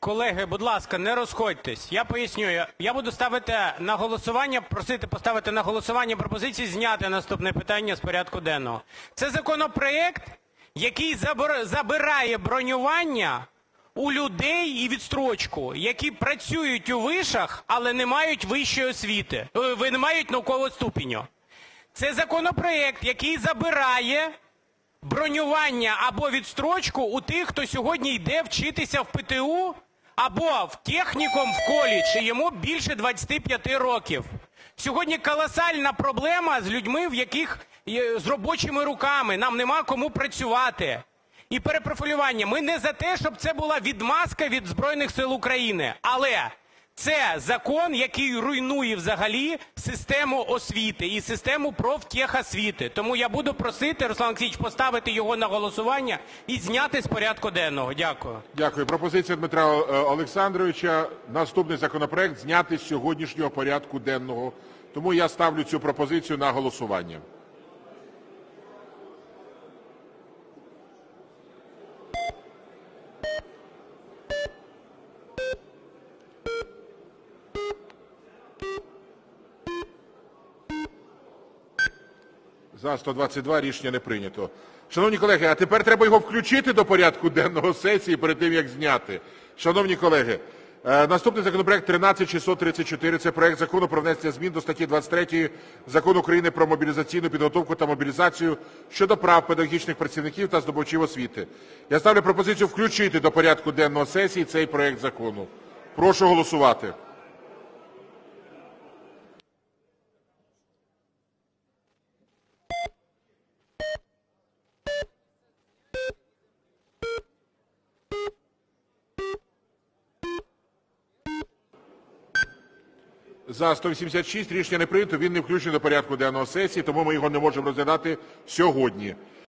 Колеги, будь ласка, не розходьтесь. Я поясню. Я- буду ставити на голосування, просити поставити на голосування пропозиції зняти наступне питання з порядку денного. Це законопроект, який забирає бронювання у людей і відстрочку, які працюють у вишах, але не мають вищої освіти, е, не мають наукового ступеню. Це законопроект, який забирає бронювання або відстрочку у тих, хто сьогодні йде вчитися в ПТУ або в технікум, в коледж, і йому більше 25 років. Сьогодні колосальна проблема з людьми, в яких з робочими руками. Нам нема кому працювати. І перепрофілювання. Ми не за те, щоб це була відмазка від Збройних сил України. Але це закон, який руйнує взагалі систему освіти і систему профтехосвіти. Тому я буду просити, Руслан Олексійович, поставити його на голосування і зняти з порядку денного. Дякую. Дякую. Пропозиція Дмитра е, Олександровича. Наступний законопроект зняти з сьогоднішнього порядку денного. Тому я ставлю цю пропозицію на голосування. За 122 рішення не прийнято. Шановні колеги, а тепер треба його включити до порядку денного сесії перед тим, як зняти. Шановні колеги, е, наступний законопроект 13634 – це проект Закону про внесення змін до статті 23 Закону України про мобілізаційну підготовку та мобілізацію щодо прав педагогічних працівників та здобувачів освіти. Я ставлю пропозицію включити до порядку денного сесії цей проект закону. Прошу голосувати. За 186 рішення не прийнято. Він не включений до порядку денного сесії, тому ми його не можемо розглядати сьогодні.